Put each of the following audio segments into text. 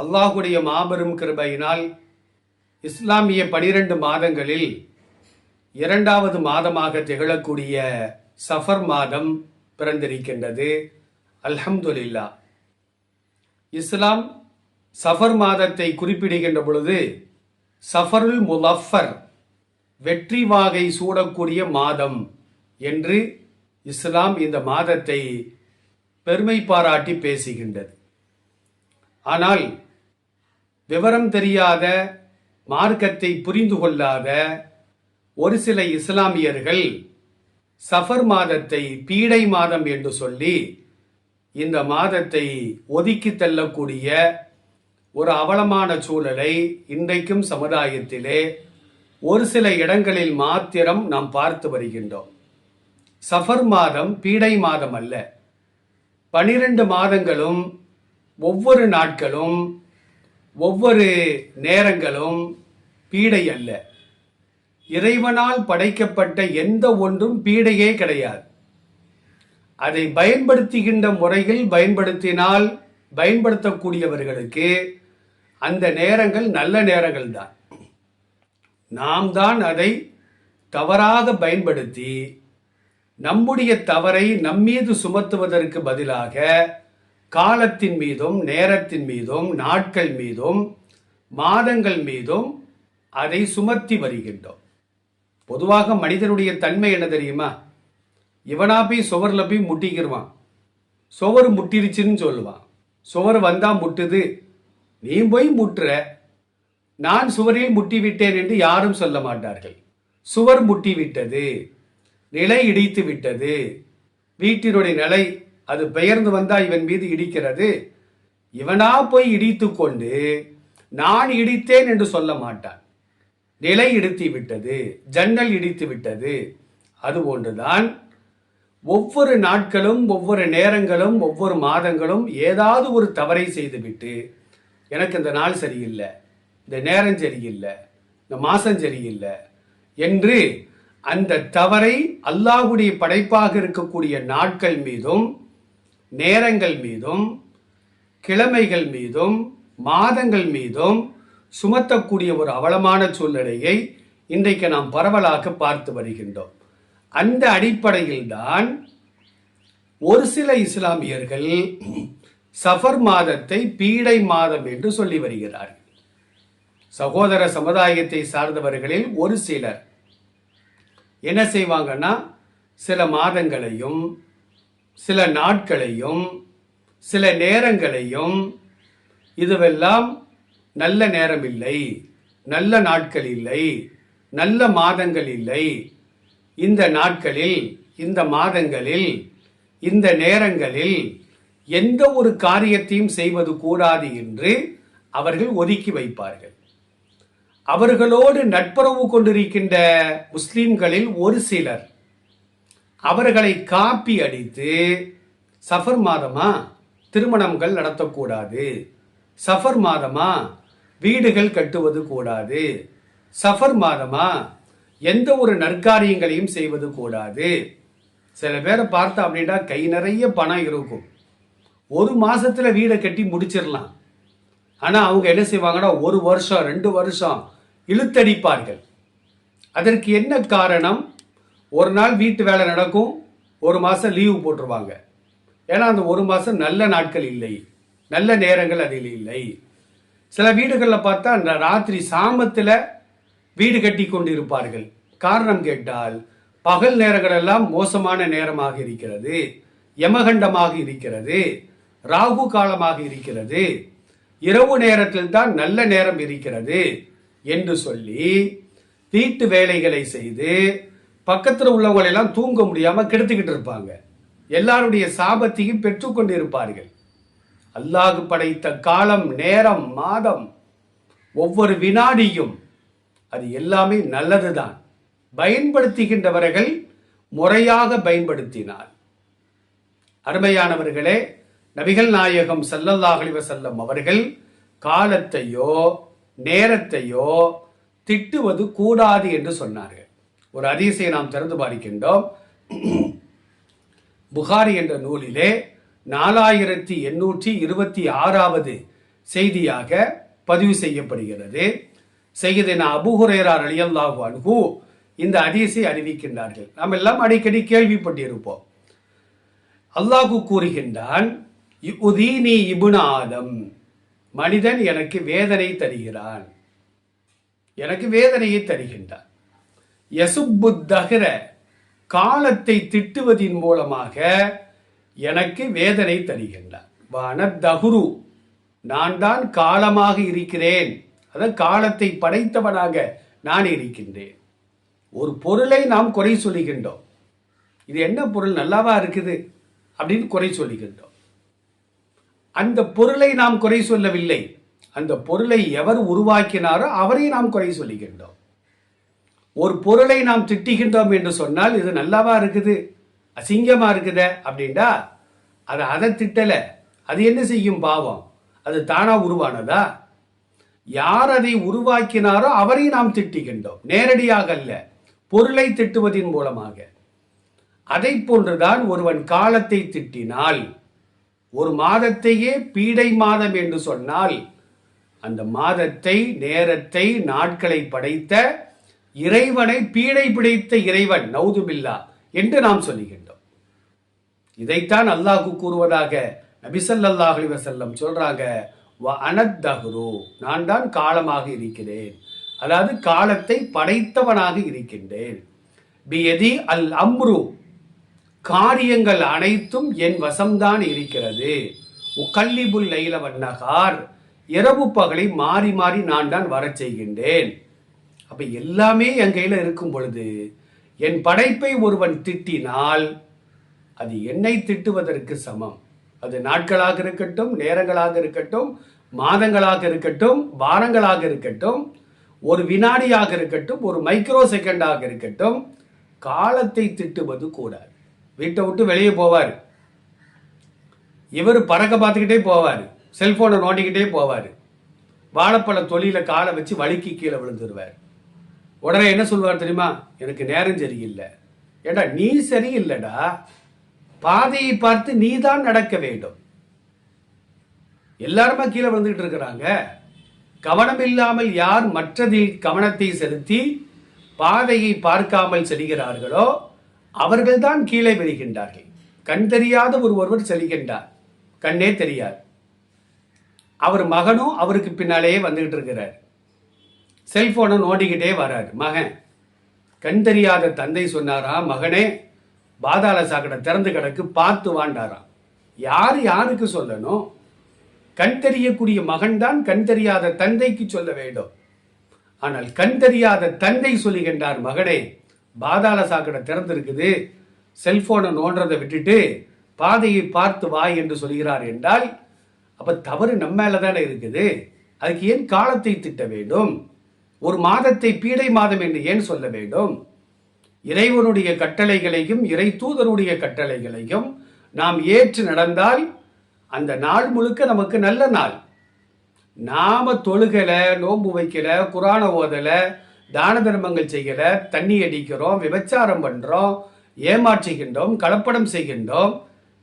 அல்லாஹுடைய மாபெரும் கிருபையினால் இஸ்லாமிய பனிரெண்டு மாதங்களில் இரண்டாவது மாதமாக திகழக்கூடிய சஃபர் மாதம் பிறந்திருக்கின்றது. அல்ஹம்துலில்லா. இஸ்லாம் சஃபர் மாதத்தை குறிப்பிடுகின்ற பொழுது சஃபருல் முலஃபர் வெற்றி வாகை சூடக்கூடிய மாதம் என்று இஸ்லாம் இந்த மாதத்தை பெருமை பாராட்டி பேசுகின்றது. ஆனால் விவரம் தெரியாத மார்க்கத்தை புரிந்து கொள்ளாத ஒரு சில இஸ்லாமியர்கள் சஃபர் மாதத்தை பீடை மாதம் என்று சொல்லி இந்த மாதத்தை ஒதுக்கி தள்ளக்கூடிய ஒரு அவலமான சூழலை இன்றைக்கும் சமுதாயத்திலே ஒரு சில இடங்களில் மாத்திரம் நாம் பார்த்து வருகின்றோம். சஃபர் மாதம் பீடை மாதம் அல்ல. பனிரெண்டு மாதங்களும் ஒவ்வொரு நாட்களும் ஒவ்வொரு நேரங்களும் பீடை அல்ல. இறைவனால் படைக்கப்பட்ட எந்த ஒன்றும் பீடையே கிடையாது. அதை பயன்படுத்துகின்ற முறையில் பயன்படுத்தினால் பயன்படுத்தக்கூடியவர்களுக்கு அந்த நேரங்கள் நல்ல நேரங்கள் தான் நாம் தான் அதை தவறாக பயன்படுத்தி நம்முடைய தவறை நம்மீது சுமத்துவதற்கு பதிலாக காலத்தின் மீதும் நேரத்தின் மீதும் நாட்கள் மீதும் மாதங்கள் மீதும் அதை சுமத்தி வருகின்றோம். பொதுவாக மனிதனுடைய தன்மை என்ன தெரியுமா? இவனா போய் சுவரில் போய் முட்டிக்கிடுவான் சுவர் முட்டிருச்சுன்னு சொல்லுவான். சுவர் வந்தால் முட்டுது. நீ போய் முட்டுற. நான் சுவரில் முட்டி விட்டேன் என்று யாரும் சொல்ல மாட்டார்கள். சுவர் முட்டி விட்டது நிலை இடித்து விட்டது வீட்டினுடைய நிலை அது பெயர்ந்து வந்தால் இவன் மீது இடிக்கிறது. இவனா போய் இடித்து கொண்டு நான் இடித்தேன் என்று சொல்ல மாட்டான். நிலை இடித்து விட்டது ஜன்னல் இடித்து விட்டது. அதுபோன்றுதான் ஒவ்வொரு நாட்களும் ஒவ்வொரு நேரங்களும் ஒவ்வொரு மாதங்களும் ஏதாவது ஒரு தவறை செய்துவிட்டு எனக்கு இந்த நாள் சரியில்லை இந்த நேரம் சரியில்லை இந்த மாதம் சரியில்லை என்று அந்த தவறை அல்லாஹுடைய படைப்பாக இருக்கக்கூடிய நாட்கள் மீதும் நேரங்கள் மீதும் கிழமைகள் மீதும் மாதங்கள் மீதும் சுமத்தக்கூடிய ஒரு அவலமான சூழ்நிலையை இன்றைக்கு நாம் பரவலாக பார்த்து வருகின்றோம். அந்த அடிப்படையில்தான் ஒரு சில இஸ்லாமியர்கள் சஃபர் மாதத்தை பீடை மாதம் என்று சொல்லி வருகிறார்கள். சகோதர சமுதாயத்தை சார்ந்தவர்களில் ஒரு சிலர் என்ன செய்வாங்கன்னா சில மாதங்களையும் சில நாட்களையும் சில நேரங்களையும் இதுவெல்லாம் நல்ல நேரம் இல்லை நல்ல நாட்கள் இல்லை நல்ல மாதங்கள் இல்லை. இந்த நாட்களில் இந்த மாதங்களில் இந்த நேரங்களில் எந்த ஒரு காரியத்தையும் செய்வது கூடாது என்று அவர்கள் ஒதுக்கி வைப்பார்கள். அவர்களோடு நட்புறவு கொண்டிருக்கின்ற முஸ்லிம்களில் ஒரு சிலர் அவர்களை காப்பி அடித்து சஃபர் மாதமா திருமணங்கள் நடத்தக்கூடாது. சஃபர் மாதமா வீடுகள் கட்டுவது கூடாது. சஃபர் மாதமா எந்த ஒரு நற்காரியங்களையும் செய்வது கூடாது. சில பேரை பார்த்தா அப்படின்னா கை நிறைய பணம் இருக்கும். ஒரு மாசத்துல வீடை கட்டி முடிச்சிடலாம். ஆனா அவங்க என்ன செய்வாங்கன்னா ஒரு வருஷம் ரெண்டு வருஷம் இழுத்தடிப்பார்கள். அதற்கு என்ன காரணம்? ஒரு நாள் வீட்டு வேலை நடக்கும் ஒரு மாதம் லீவு போட்டுருவாங்க. ஏன்னா அந்த ஒரு மாதம் நல்ல நாட்கள் இல்லை. நல்ல நேரங்கள் அதில் இல்லை. சில வீடுகளில் பார்த்தா அந்த ராத்திரி சாமத்தில் வீடு கட்டி கொண்டு இருப்பார்கள் காரணம் கேட்டால் பகல் நேரங்களெல்லாம் மோசமான நேரமாக இருக்கிறது. யமகண்டமாக இருக்கிறது. ராகு காலமாக இருக்கிறது. இரவு நேரத்தில் தான் நல்ல நேரம் இருக்கிறது என்று சொல்லி வீட்டு வேலைகளை செய்து பக்கத்தில் உள்ளவங்களெல்லாம் தூங்க முடியாமல் கெடுத்துக்கிட்டு இருப்பாங்க. எல்லாருடைய சாபத்தையும் பெற்றுக்கொண்டு இருப்பார்கள் அல்லாஹ் படைத்த காலம் நேரம் மாதம் ஒவ்வொரு வினாடியும் அது எல்லாமே நல்லதுதான். பயன்படுத்துகின்றவர்கள் முறையாக பயன்படுத்தினார் அருமையானவர்களே நபிகள் நாயகம் ஸல்லல்லாஹு செல்லும் அவர்கள் காலத்தையோ நேரத்தையோ திட்டுவது கூடாது என்று சொன்னார்கள். ஒரு அதிசயை நாம் திறந்து பார்க்கின்றோம் புகாரி என்ற நூலிலே நாலாயிரத்தி எண்ணூற்றி இருபத்தி ஆறாவது செய்தியாக பதிவு செய்யப்படுகிறது. செய்யதின அபுஹுரேரார் ரலியல்லாஹு அனுகு இந்த அதிசை அறிவிக்கின்றார்கள். நாம் எல்லாம் அடிக்கடி கேள்விப்பட்டிருப்போம். அல்லாஹு கூறுகின்றான் உதீனி இபுன ஆதம் மனிதன் எனக்கு வேதனை தருகிறான். எனக்கு வேதனையை தருகின்றான். யசுப்பு தகர காலத்தை திட்டுவதின் மூலமாக எனக்கு வேதனை தருகின்றான் வனதகுரு நான் தான் காலமாக இருக்கிறேன். அதான் காலத்தை படைத்தவனாக நான் இருக்கின்றேன். ஒரு பொருளை நாம் குறை சொல்லுகின்றோம். இது என்ன பொருள்? நல்லாவா இருக்குது? அப்படின்னு குறை சொல்லுகின்றோம். அந்த பொருளை நாம் குறை சொல்லவில்லை. அந்த பொருளை எவர் உருவாக்கினாரோ அவரை நாம் குறை சொல்லுகின்றோம். ஒரு பொருளை நாம் திட்டுகின்றோம் என்று சொன்னால் இது நல்லாவா இருக்குது? அசிங்கமா இருக்குத அப்படின்டா அது அதை திட்டல. அது என்ன செய்யும் பாவம்? அது தானா உருவானதா? யார் அதை உருவாக்கினாரோ அவரை நாம் திட்டுகின்றோம். நேரடியாக அல்ல பொருளை திட்டுவதின் மூலமாக. அதை போன்றுதான் ஒருவன் காலத்தை திட்டினால் ஒரு மாதத்தையே பீடை மாதம் என்று சொன்னால் அந்த மாதத்தை நேரத்தை நாட்களை படைத்த இறைவனை பீடை பிடித்த இறைவன் நௌதுபில்லா என்று நாம் சொல்லுகின்றோம். இதைத்தான் அல்லாஹு கூறுவதாக நபிசல்லாஹ் அலைஹி வஸல்லம் சொல்றாங்க "வ நான் தான் காலமாக இருக்கிறேன். அதாவது காலத்தை படைத்தவனாக இருக்கின்றேன். பியதி அல் அம்ரு. காரியங்கள் அனைத்தும் என் வசம்தான் இருக்கிறது. உக்கல்லிபுல் லைல வண்ணகார் இரவு பகலை மாறி மாறி நான் தான் வரச் செய்கின்றேன். அப்போ எல்லாமே என் கையில் இருக்கும் பொழுது என் படைப்பை ஒருவன் திட்டினால் அது என்னை திட்டுவதற்கு சமம். அது நாட்களாக இருக்கட்டும் நேரங்களாக இருக்கட்டும் மாதங்களாக இருக்கட்டும் வாரங்களாக இருக்கட்டும் ஒரு வினாடியாக இருக்கட்டும் ஒரு மைக்ரோ செகண்டாக இருக்கட்டும் காலத்தை திட்டுவது கூடாது. வீட்டை விட்டு வெளியே போவார். இவர் பறக்க பார்த்துக்கிட்டே போவார். செல்போனை நோண்டிக்கிட்டே போவார். வாழைப்பழ தொழில காலை வச்சு வழுக்கி கீழே விழுந்துருவார். உடனே என்ன சொல்லுவார் தெரியுமா? எனக்கு நேரம் சரியில்லை. ஏடா நீ சரியில்லைடா. பாதையை பார்த்து நீ தான் நடக்க வேண்டும். எல்லாருமா கீழே வந்துகிட்டு இருக்கிறாங்க. கவனம் இல்லாமல் யார் மற்றதில் கவனத்தை செலுத்தி பாதையை பார்க்காமல் செல்கிறார்களோ அவர்கள்தான் கீழே விழுகின்றார்கள். கண் தெரியாத ஒரு ஒருவர் செல்கின்றார். கண்ணே தெரியாது. அவர் மகனும் அவருக்கு பின்னாலேயே வந்துகிட்டு இருக்கிறார். செல்ஃபோனை நோண்டிக்கிட்டே வரார். மகன். கண் தெரியாத தந்தை சொன்னாரா? மகனே பாதாள சாக்கடை திறந்து கிடக்கு பார்த்து வாண்டாராம். யார் யாருக்கு சொல்லணும் கண் தெரியக்கூடிய மகன்தான் கண் தெரியாத தந்தைக்கு சொல்ல வேண்டும். ஆனால் கண் தெரியாத தந்தை சொல்லுகின்றார் மகனே பாதாள சாக்கடை திறந்திருக்குது. செல்போனை நோன்றதை விட்டுட்டு பாதையை பார்த்து வா என்று சொல்கிறார் என்றால் அப்ப தவறு நம்ம மேல தானே இருக்குது. அதுக்கு ஏன் காலத்தை திட்ட வேண்டும்? ஒரு மாதத்தை பீடை மாதம் என்று ஏன் சொல்ல வேண்டும்? இறைவனுடைய கட்டளைகளையும் இறை தூதருடைய கட்டளைகளையும் நாம் ஏற்று நடந்தால் அந்த நாள் முழுக்க நமக்கு நல்ல நாள். நாம தொழுகல நோன்பு வைக்கல குரான ஓதல தான தர்மங்கள் செய்யல தண்ணி அடிக்கிறோம் விபச்சாரம் பண்றோம் ஏமாற்றுகின்றோம் கலப்படம் செய்கின்றோம்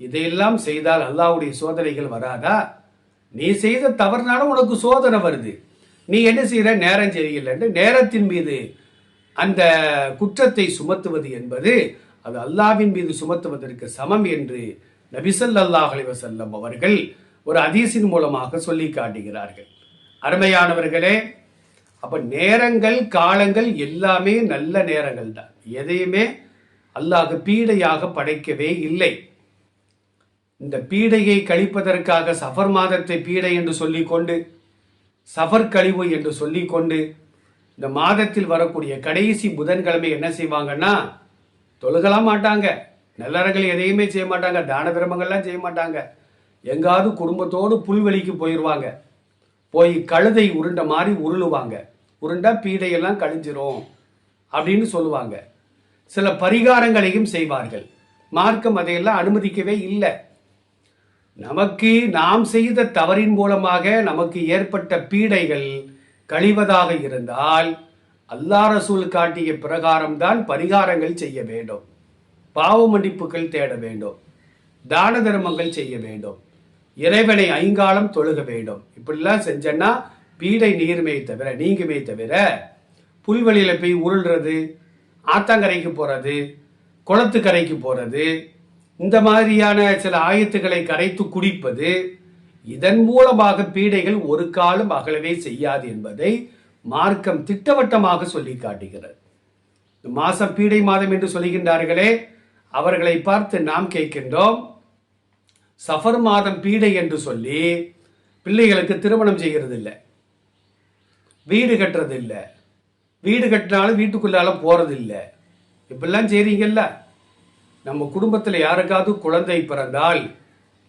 இதையெல்லாம் செய்தால் அல்லாவுடைய சோதனைகள் வராதா? நீ செய்த தவறுனாலும் உனக்கு சோதனை வருது. நீ என்ன செய்கிற நேரம் சரியில்லைன்னு நேரத்தின் மீது அந்த குற்றத்தை சுமத்துவது என்பது அது அல்லாவின் மீது சுமத்துவதற்கு சமம் என்று நபிசல்லாஹ் அலைஹி வஸல்லம் அவர்கள் ஒரு அதீசின் மூலமாக சொல்லி காட்டுகிறார்கள். அருமையானவர்களே அப்போ நேரங்கள் காலங்கள் எல்லாமே நல்ல நேரங்கள் தான். எதையுமே அல்லாஹ் பீடையாக படைக்கவே இல்லை. இந்த பீடையை கழிப்பதற்காக சஃபர் மாதத்தை பீடை என்று சொல்லிக்கொண்டு சஃபர் கழிவு என்று சொல்லிக்கொண்டு இந்த மாதத்தில் வரக்கூடிய கடைசி புதன்கிழமை என்ன செய்வாங்கன்னா தொழுகலாம் மாட்டாங்க. நல்லறங்கள் எதையுமே செய்ய மாட்டாங்க. தான தர்மங்கள்லாம் செய்ய மாட்டாங்க. எங்காவது குடும்பத்தோடு புல்வெளிக்கு போயிடுவாங்க போய் கழுதை உருண்ட மாதிரி உருளுவாங்க. உருண்டா பீடையெல்லாம் கழிஞ்சிரும் அப்படின்னு சொல்லுவாங்க. சில பரிகாரங்களையும் செய்வார்கள். மார்க்கம் அதையெல்லாம் அனுமதிக்கவே இல்லை. நமக்கு நாம் செய்த தவறின் மூலமாக நமக்கு ஏற்பட்ட பீடைகள் கழிவதாக இருந்தால் அல்லா ரசூல் காட்டிய பிரகாரம்தான் பரிகாரங்கள் செய்ய வேண்டும். பாவ மன்னிப்புகள் தேட வேண்டும். தான தர்மங்கள் செய்ய வேண்டும். இறைவனை ஐங்காலம் தொழுக வேண்டும். இப்படிலாம் செஞ்சேன்னா பீடை நீர்மே தவிர நீங்குமே தவிர புல்வெளியில போய் உருள்றது ஆத்தங்கரைக்கு போறது குளத்துக்கரைக்கு போறது இந்த மாதிரியான சில ஆயத்துக்களை கரைத்து குடிப்பது இதன் மூலமாக பீடைகள் ஒரு காலம் அகலவே செய்யாது என்பதை மார்க்கம் திட்டவட்டமாக சொல்லி காட்டுகிறது. இந்த மாசம் பீடை மாதம் என்று சொல்கின்றார்களே அவர்களை பார்த்து நாம் கேட்கின்றோம் சஃபர் மாதம் பீடை என்று சொல்லி பிள்ளைகளுக்கு திருமணம் செய்கிறது இல்லை வீடு கட்டுறது இல்லை வீடு கட்டினாலும் வீட்டுக்குள்ளால போகிறது இல்லை இப்படிலாம் செய்கிறீங்கல்ல நம்ம குடும்பத்தில் யாருக்காவது குழந்தை பிறந்தால்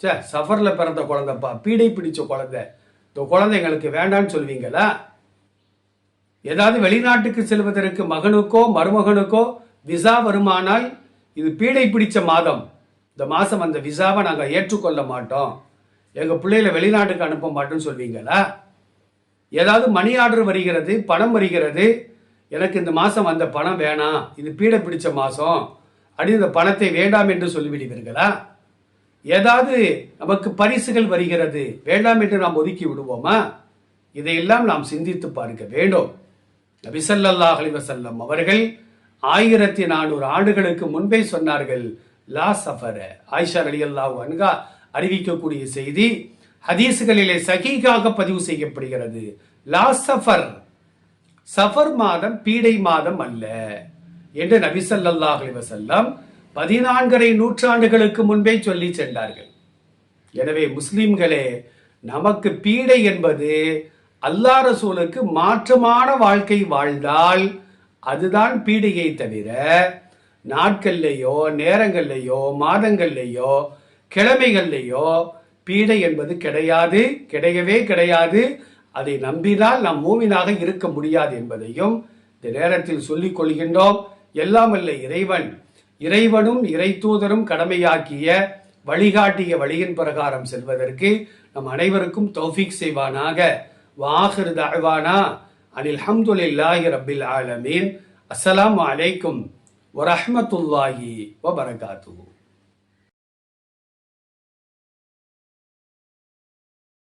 சே சஃபரில் பிறந்த குழந்தைப்பா பீடை பிடிச்ச குழந்தை. இந்த குழந்தைங்களுக்கு வேண்டான்னு வேண்டாம்னு சொல்வீங்களா? ஏதாவது வெளிநாட்டுக்கு செல்வதற்கு மகனுக்கோ மருமகனுக்கோ விசா வருமானால் இது பீடை பிடிச்ச மாதம். இந்த மாதம் அந்த விசாவை நாங்கள் ஏற்றுக்கொள்ள மாட்டோம். எங்கள் பிள்ளைகளை வெளிநாட்டுக்கு அனுப்ப மாட்டோம்னு சொல்வீங்களா? ஏதாவது மணி ஆர்டர் வருகிறது பணம் வருகிறது. எனக்கு இந்த மாதம் வந்த பணம் வேணாம். இது பீடை பிடிச்ச மாதம். அப்படி இந்த பணத்தை வேண்டாம் என்று சொல்லிவிடுவீர்களா? ஏதாவது நமக்கு பரிசுகள் வருகிறது வேண்டாம் என்று நாம் ஒதுக்கி விடுவோமா? இதையெல்லாம் நாம் சிந்தித்து பார்க்க வேண்டும். நபிசல்லாஹ் அலிவசல்லம் அவர்கள் ஆயிரத்தி நானூறு ஆண்டுகளுக்கு முன்பே சொன்னார்கள் லா சஃபர. ஆயிஷா அலி அல்லாஹ் அன்கா அறிவிக்கக்கூடிய செய்தி ஹதீசுகளிலே சகிகாக பதிவு செய்யப்படுகிறது. லா சஃபர். சஃபர் மாதம் பீடை மாதம் அல்ல. என்று நபிசல்லாஹ் ஸல்லல்லாஹு பதினான்கரை நூற்றாண்டுகளுக்கு முன்பே சொல்லி சென்றார்கள். எனவே முஸ்லிம்களே நமக்கு பீடை என்பது அல்லா ரசூலுக்கு மாற்றமான வாழ்க்கை வாழ்ந்தால் அதுதான் பீடையை தவிர நாட்கள்லையோ நேரங்கள்லையோ மாதங்கள்லையோ கிழமைகள்லையோ பீடை என்பது கிடையாது கிடையவே கிடையாது. அதை நம்பினால் நாம் மூவினாக இருக்க முடியாது என்பதையும் இந்த நேரத்தில் சொல்லிக் கொள்கின்றோம். எல்லாம் அல்ல இறைவன். இறைவனும் இறை தூதரும் கடமையாக்கிய வழிகாட்டிய வழியின் பிரகாரம் செல்வதற்கு நம் அனைவருக்கும் தௌஃபிக் செய்வானாக. வாஹிர் தாழ்வானா அனில் ஹம்துலில்லாஹி ரபில் ஆலமீன். அஸ்ஸலாம் அலைக்கும் வரஹ்மத்துல்லாஹி வபரகாத்து